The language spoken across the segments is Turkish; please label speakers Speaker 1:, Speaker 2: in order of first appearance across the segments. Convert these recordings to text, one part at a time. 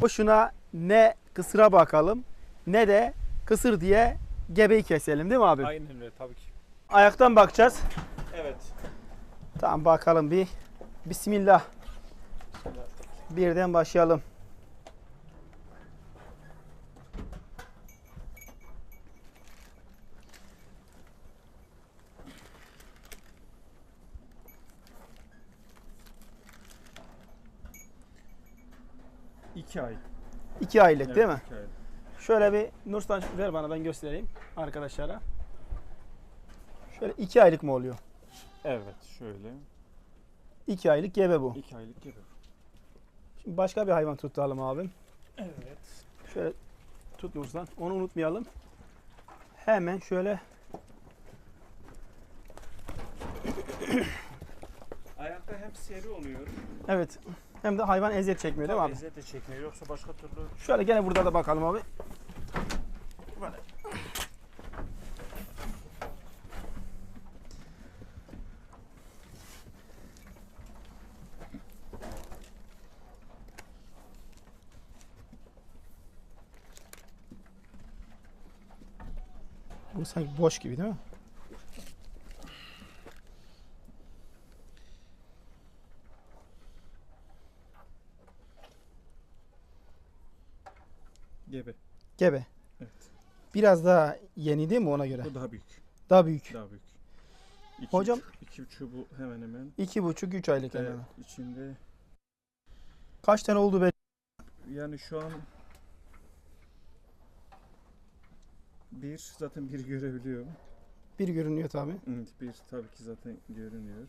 Speaker 1: Boşuna ne kısıra bakalım ne de kısır diye gebeyi keselim değil mi abi?
Speaker 2: Aynen öyle tabii ki.
Speaker 1: Ayaktan bakacağız.
Speaker 2: Evet.
Speaker 1: Tamam bakalım bir. Bismillah. Birden başlayalım.
Speaker 2: İki ay.
Speaker 1: İki aylık değil mi?
Speaker 2: iki ay.
Speaker 1: Şöyle bir Nurslan ver bana ben göstereyim arkadaşlara. Şöyle iki aylık mı oluyor?
Speaker 2: Evet şöyle.
Speaker 1: İki aylık gebe bu.
Speaker 2: İki aylık gibi.
Speaker 1: Şimdi başka bir hayvan tutalım abim.
Speaker 2: Evet.
Speaker 1: Şöyle tut Nurslan. Onu unutmayalım. Hemen şöyle
Speaker 2: Ayakta hem seri oluyor.
Speaker 1: evet hem de hayvan eziyet çekmiyor değil mi abi?
Speaker 2: Eziyet de çekmiyor yoksa başka türlü.
Speaker 1: Şöyle gene burada da bakalım abi. Bu sanki boş gibi değil mi?
Speaker 2: Gebe. Evet.
Speaker 1: Biraz daha yeni değil mi ona göre?
Speaker 2: Bu daha büyük.
Speaker 1: Daha büyük.
Speaker 2: Daha büyük. İki,
Speaker 1: Hocam-
Speaker 2: buçuk- iki buçuğu bu hemen hemen.
Speaker 1: İki buçuk, üç aylık yani.
Speaker 2: içinde
Speaker 1: Kaç tane oldu be?
Speaker 2: yani şu an bir zaten bir görebiliyorum.
Speaker 1: Bir görünüyor tabi.
Speaker 2: Evet, bir tabii ki zaten görünüyor.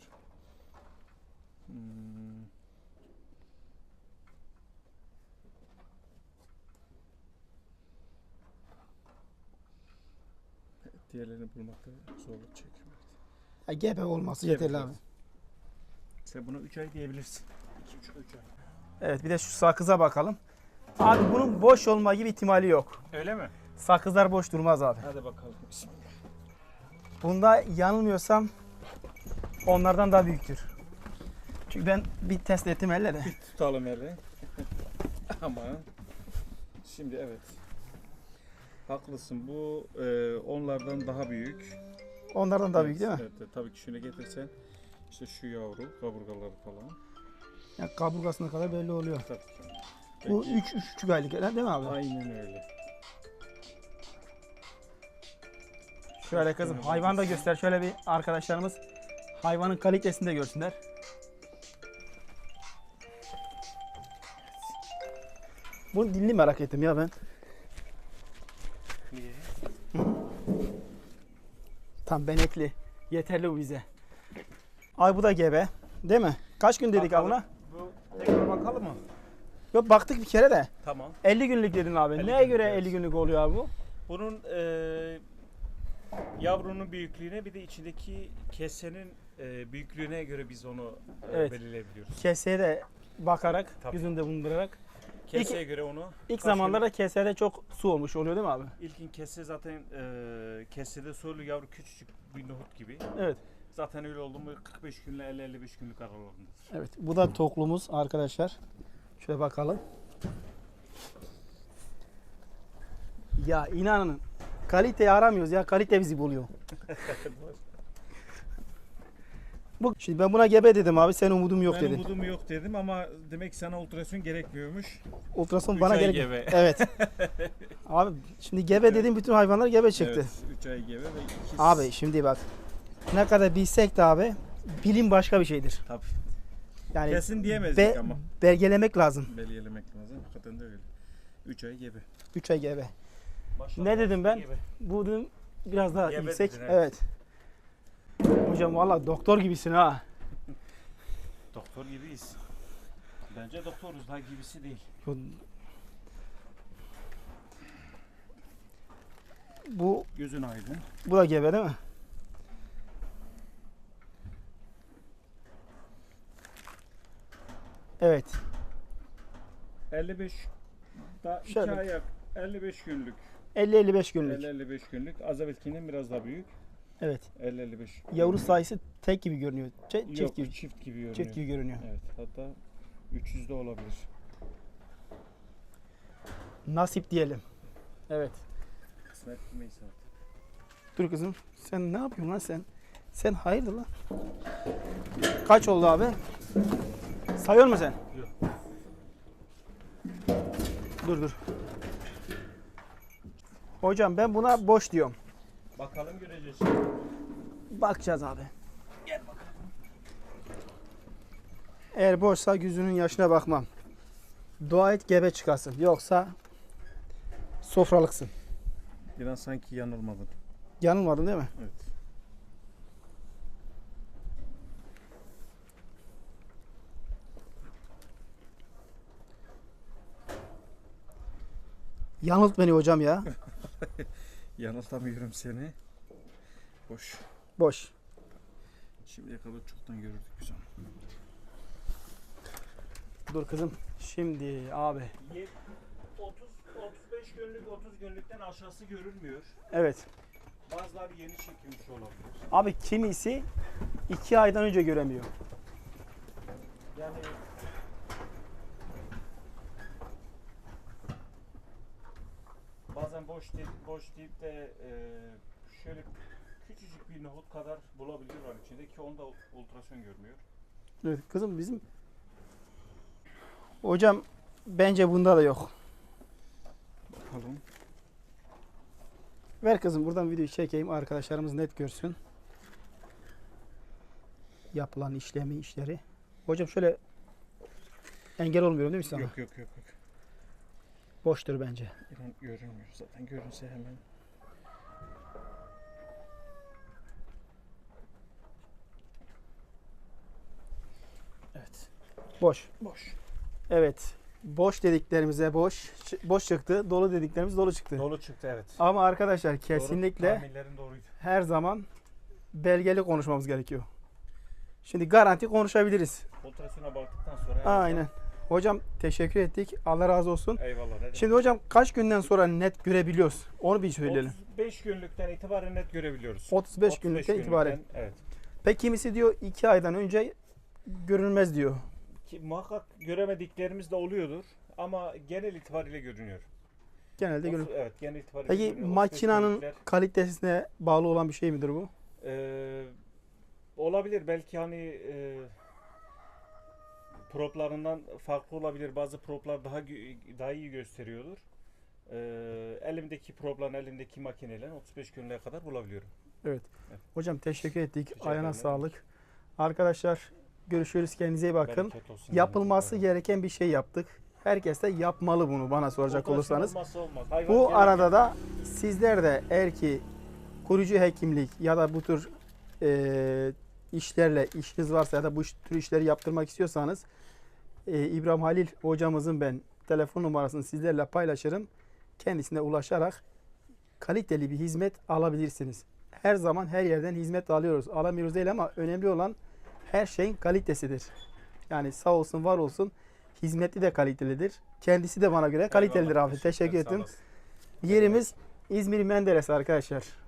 Speaker 2: Hmm. Diğerlerini bulmakta zorluk çekiyor.
Speaker 1: Ya gebe olması
Speaker 2: Gebe,
Speaker 1: yeterli
Speaker 2: evet.
Speaker 1: abi.
Speaker 2: Sen buna 3 ay diyebilirsin. 2 3 ay.
Speaker 1: Evet bir de şu sakıza bakalım. Abi bunun boş olma gibi ihtimali yok.
Speaker 2: Öyle mi?
Speaker 1: Sakızlar boş durmaz abi.
Speaker 2: Hadi bakalım. Bismillah.
Speaker 1: Bunda yanılmıyorsam onlardan daha büyüktür. Çünkü ben bir test ettim elle de.
Speaker 2: Tutalım hele. Ama şimdi evet. Haklısın. Bu e, onlardan daha büyük.
Speaker 1: Onlardan daha büyük değil mi?
Speaker 2: Evet, evet. tabii ki şunu getirsen işte şu yavru kaburgaları falan.
Speaker 1: Ya kaburgasına kadar belli oluyor.
Speaker 2: Tabii ki.
Speaker 1: Bu
Speaker 2: Peki.
Speaker 1: 3 üç, üç aylık değil mi abi?
Speaker 2: Aynen öyle.
Speaker 1: Şöyle kızım hayvan da göster. Şöyle bir arkadaşlarımız hayvanın kalitesini de görsünler. Bunu dilini merak ettim ya ben. Tam benekli. Yeterli bu bize. Ay bu da gebe. Değil mi? Kaç gün dedik abi buna?
Speaker 2: Bu tekrar bakalım mı?
Speaker 1: Yok baktık bir kere de.
Speaker 2: Tamam.
Speaker 1: 50 günlük dedin abi.
Speaker 2: 50
Speaker 1: Neye
Speaker 2: günlük,
Speaker 1: göre
Speaker 2: evet.
Speaker 1: 50 günlük oluyor abi bu?
Speaker 2: Bunun e, yavrunun büyüklüğüne bir de içindeki kesenin e, büyüklüğüne göre biz onu e,
Speaker 1: Evet.
Speaker 2: belirleyebiliyoruz.
Speaker 1: Keseye de bakarak,
Speaker 2: Tabii.
Speaker 1: yüzünde bulundurarak.
Speaker 2: Keseye göre onu
Speaker 1: İlk zamanlarda kesede çok su olmuş oluyor değil mi abi?
Speaker 2: ilkin kese zaten e, kesede soylu yavru küçücük bir nohut gibi.
Speaker 1: Evet.
Speaker 2: Zaten öyle oldu mu 45 günle 50-55 günlük aralığındadır.
Speaker 1: Evet. Bu da toklumuz arkadaşlar. Şöyle bakalım. Ya inanın kaliteyi aramıyoruz ya kalite bizi buluyor. Bu şimdi ben buna gebe dedim abi sen umudum yok
Speaker 2: ben
Speaker 1: dedin.
Speaker 2: umudum yok dedim ama demek ki sana ultrason gerekmiyormuş.
Speaker 1: Ultrason
Speaker 2: Üç
Speaker 1: bana gerek.
Speaker 2: gebe.
Speaker 1: Evet. abi şimdi gebe dediğim bütün hayvanlar gebe çıktı.
Speaker 2: Evet, 3 ay gebe ve ikiz.
Speaker 1: Abi şimdi bak. Ne kadar bilsek de abi bilim başka bir şeydir.
Speaker 2: Tabii.
Speaker 1: Yani
Speaker 2: Kesin diyemezdik
Speaker 1: be-
Speaker 2: ama.
Speaker 1: belgelemek lazım.
Speaker 2: Belirlemek lazım. Hakikaten de öyle. 3 ay gebe.
Speaker 1: 3 ay gebe. Ne dedim ben? Bu dedim biraz daha
Speaker 2: Gebe
Speaker 1: yüksek.
Speaker 2: dedin,
Speaker 1: evet.
Speaker 2: evet.
Speaker 1: Hocam valla doktor gibisin ha.
Speaker 2: Doktor gibiyiz. Bence doktoruz daha gibisi değil.
Speaker 1: Bu-
Speaker 2: Gözün aydın.
Speaker 1: bu da gebe değil mi? Evet.
Speaker 2: 55 daha 2
Speaker 1: Şöyle.
Speaker 2: ayak 55 günlük.
Speaker 1: 50-55 günlük.
Speaker 2: 50-55 günlük. Azabetki'nin biraz daha büyük.
Speaker 1: Evet.
Speaker 2: 50-55.
Speaker 1: Yavru sayısı tek gibi görünüyor. Çe- çift
Speaker 2: Yok,
Speaker 1: gibi.
Speaker 2: çift gibi görünüyor.
Speaker 1: Çift gibi görünüyor.
Speaker 2: Evet, hatta 300 de olabilir.
Speaker 1: Nasip diyelim. Evet.
Speaker 2: Kısmet bilmeyiz artık.
Speaker 1: Dur kızım. Sen ne yapıyorsun lan sen? Sen hayırdır lan? Kaç oldu abi? Sayıyor musun sen?
Speaker 2: Yok.
Speaker 1: Dur dur. Hocam ben buna boş diyorum.
Speaker 2: Bakalım göreceğiz.
Speaker 1: Bakacağız abi. Eğer boşsa yüzünün yaşına bakmam. Dua et gebe çıkasın. Yoksa sofralıksın.
Speaker 2: Biraz sanki yanılmadın.
Speaker 1: Yanılmadın değil mi?
Speaker 2: Evet.
Speaker 1: Yanılt beni hocam ya.
Speaker 2: Yanıltamıyorum seni. Boş.
Speaker 1: Boş.
Speaker 2: Şimdiye kadar çoktan gördük biz onu.
Speaker 1: Dur kızım. Şimdi abi.
Speaker 2: 30 35 günlük 30 günlükten aşağısı görülmüyor.
Speaker 1: Evet.
Speaker 2: Bazıları yeni çekilmiş olabilir.
Speaker 1: Abi kimisi iki aydan önce göremiyor.
Speaker 2: Yani boş deyip, boş deyip de e, şöyle küçücük bir nohut kadar bulabiliyorlar içinde ki onda ultrason görmüyor.
Speaker 1: Evet kızım bizim Hocam bence bunda da yok.
Speaker 2: Bakalım.
Speaker 1: Ver kızım buradan videoyu çekeyim arkadaşlarımız net görsün. Yapılan işlemi işleri. Hocam şöyle engel olmuyorum değil mi sana?
Speaker 2: Yok yok yok. yok.
Speaker 1: Boştur bence.
Speaker 2: İnan görünmüyor zaten görünse hemen. Evet.
Speaker 1: Boş.
Speaker 2: Boş.
Speaker 1: Evet. Boş dediklerimize boş, boş çıktı. Dolu dediklerimiz dolu çıktı.
Speaker 2: Dolu çıktı evet.
Speaker 1: Ama arkadaşlar
Speaker 2: Doğru,
Speaker 1: kesinlikle
Speaker 2: tahminlerin doğruydu.
Speaker 1: her zaman belgeli konuşmamız gerekiyor. Şimdi garanti konuşabiliriz.
Speaker 2: Ultrasona baktıktan sonra
Speaker 1: Aynen. Hocam teşekkür ettik. Allah razı olsun.
Speaker 2: Eyvallah. ne.
Speaker 1: Şimdi hocam kaç günden sonra net görebiliyoruz? Onu bir söyleyelim.
Speaker 2: 35 günlükten itibaren net görebiliyoruz.
Speaker 1: 35 günlükten itibaren.
Speaker 2: Evet.
Speaker 1: Peki kimisi diyor 2 aydan önce görünmez diyor.
Speaker 2: Ki muhakkak göremediklerimiz de oluyordur ama genel itibariyle görünüyor.
Speaker 1: Genelde
Speaker 2: Otuz-
Speaker 1: görün.
Speaker 2: Evet, genel itibariyle
Speaker 1: Peki
Speaker 2: görünüyor. 35
Speaker 1: makinanın
Speaker 2: günlükler,
Speaker 1: kalitesine bağlı olan bir şey midir bu?
Speaker 2: eee, olabilir belki hani eee proplarından farklı olabilir. Bazı proplar daha daha iyi gösteriyordur. Eee, elimdeki propların elimdeki makinelerin 35 günlüğe kadar bulabiliyorum.
Speaker 1: Hocam teşekkür ettik.
Speaker 2: Rica
Speaker 1: Ayağına sağlık. Arkadaşlar görüşürüz. Kendinize iyi bakın. Yapılması gereken bir şey yaptık. Herkes de yapmalı bunu bana soracak olursanız. Bu arada da sizler de eğer ki kurucu hekimlik ya da bu tür e, işlerle işiniz varsa ya da bu tür işleri yaptırmak istiyorsanız e, İbrahim Halil hocamızın ben telefon numarasını sizlerle paylaşırım. Kendisine ulaşarak kaliteli bir hizmet alabilirsiniz. Her zaman her yerden hizmet alıyoruz. Alamıyoruz değil ama önemli olan her şeyin kalitesidir. Yani sağ olsun var olsun hizmeti de kalitelidir. Kendisi de bana göre kalitelidir
Speaker 2: Eyvallah
Speaker 1: abi. Teşekkür
Speaker 2: olasın.
Speaker 1: Yerimiz İzmir Menderes arkadaşlar.